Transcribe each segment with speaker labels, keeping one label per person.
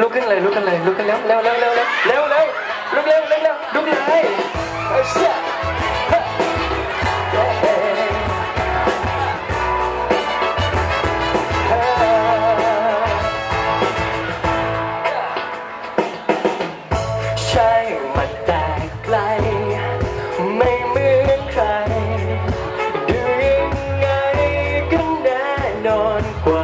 Speaker 1: ลุกขึ้นเลยลุกขึ้นเลยลุกขึ้นแล้วเร็วเร็วเร็วเร็วเร็วเลยลุกเร็วเร็วเร็วลุกเลยเฮ้ยเชี่ยใช่มันแตกไกล ไม่เหมือนใคร ดูยังไงก็แน่นอนกว่า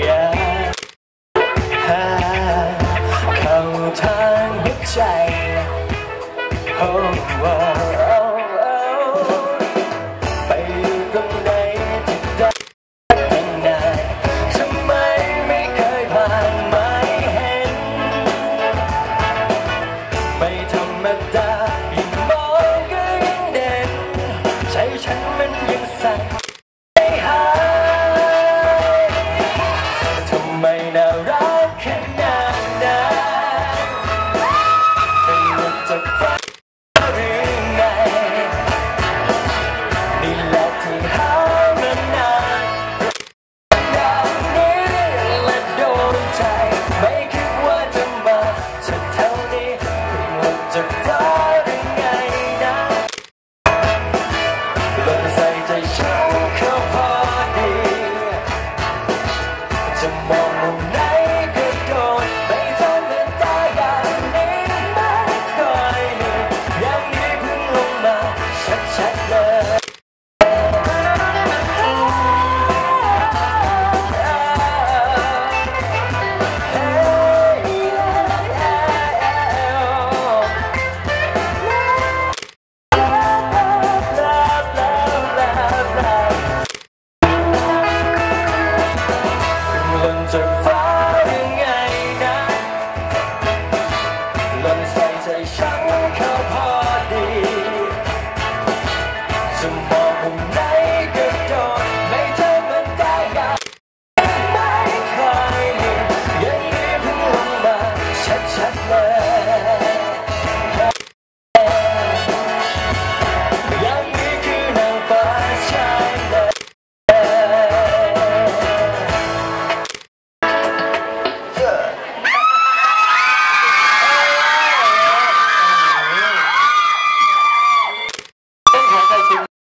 Speaker 1: อยากเขาทางหัวใจโอ้โอ้ไปตรงไหนที่ได้ตั้งนานทำไมไม่เคยผ่านมาเห็น ไม่ธรรมดายิ่งมองก็ยิ่งเด่นใจฉันมันยังส่ search for